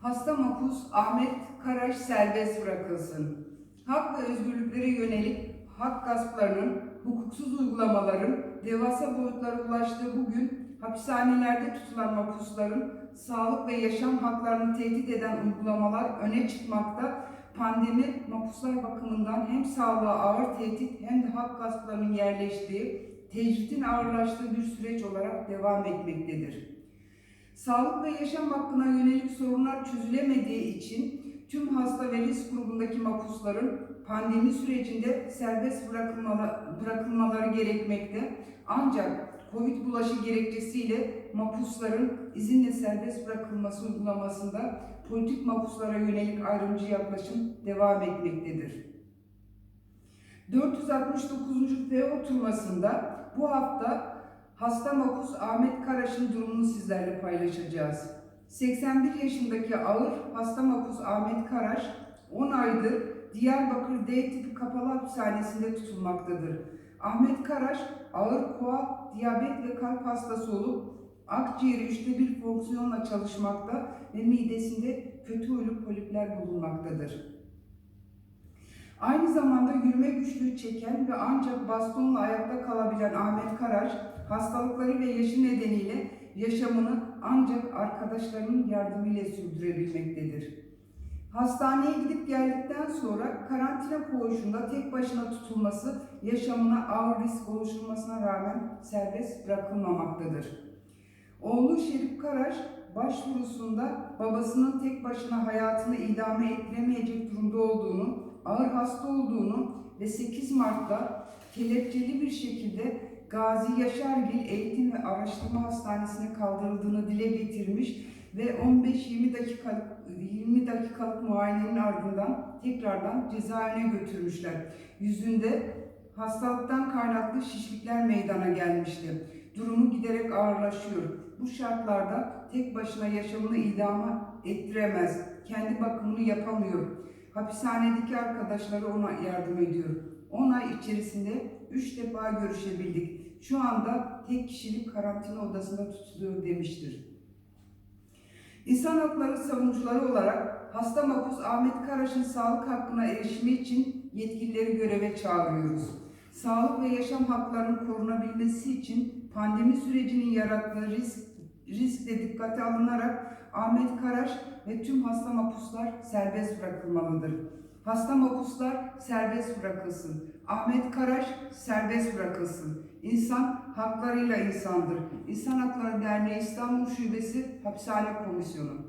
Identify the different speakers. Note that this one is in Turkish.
Speaker 1: Hasta mahpus Ahmet Karaş serbest bırakılsın. Hak ve özgürlüklere yönelik hak gasplarının, hukuksuz uygulamaların devasa boyutlara ulaştığı bugün hapishanelerde tutulan mahpusların sağlık ve yaşam haklarını tehdit eden uygulamalar öne çıkmakta. Pandemi mahpuslar bakımından hem sağlığa ağır tehdit hem de hak gasplarının yerleştiği, tecritin ağırlaştığı bir süreç olarak devam etmektedir. Sağlık ve yaşam hakkına yönelik sorunlar çözülemediği için tüm hasta ve risk grubundaki mahpusların pandemi sürecinde serbest bırakılmaları, bırakılmaları gerekmekte. Ancak Covid bulaşı gerekçesiyle mahpusların izinle serbest bırakılması uygulamasında politik mahpuslara yönelik ayrımcı yaklaşım devam etmektedir. 469. F oturmasında bu hafta hasta mahpus Ahmet Karaş'ın durumunu sizlerle paylaşacağız. 81 yaşındaki ağır hasta mahpus Ahmet Karaş 10 aydır Diyarbakır D tipi kapalı hapishanesinde tutulmaktadır. Ahmet Karaş ağır koa, diyabet ve kalp hastası olup akciğeri üçte bir fonksiyonla çalışmakta ve midesinde kötü huylu polipler bulunmaktadır. Aynı zamanda yürüme güçlüğü çeken ve ancak bastonla ayakta kalabilen Ahmet Karaş, hastalıkları ve yaşı nedeniyle yaşamını ancak arkadaşlarının yardımıyla sürdürebilmektedir. Hastaneye gidip geldikten sonra karantina koğuşunda tek başına tutulması yaşamına ağır risk oluşturmasına rağmen serbest bırakılmamaktadır. Oğlu Şerif Karaş başvurusunda babasının tek başına hayatını idame ettiremeyecek durumda olduğunu, ağır hasta olduğunu ve 8 Mart'ta kelepçeli bir şekilde Gazi Yaşargil Eğitim ve Araştırma Hastanesi'ne kaldırıldığını dile getirmiş ve 15-20 dakikalık 20 dakikalık muayenenin ardından tekrardan cezaevine götürmüşler. Yüzünde hastalıktan kaynaklı şişlikler meydana gelmişti. Durumu giderek ağırlaşıyor. Bu şartlarda tek başına yaşamını idama ettiremez. Kendi bakımını yapamıyor. Hapishanedeki arkadaşları ona yardım ediyor. 10 ay içerisinde 3 defa görüşebildik. Şu anda tek kişilik karantina odasında tutuluyor demiştir. İnsan hakları savunucuları olarak hasta mahpus Ahmet Karaş'ın sağlık hakkına erişimi için yetkilileri göreve çağırıyoruz. Sağlık ve yaşam haklarının korunabilmesi için pandemi sürecinin yarattığı risk, risk de dikkate alınarak Ahmet Karaş ve tüm hasta mahpuslar serbest bırakılmalıdır. Hasta mahpuslar serbest bırakılsın. Ahmet Karaş serbest bırakılsın. İnsan haklarıyla insandır. İnsan Hakları Derneği İstanbul Şubesi Hapishane Komisyonu.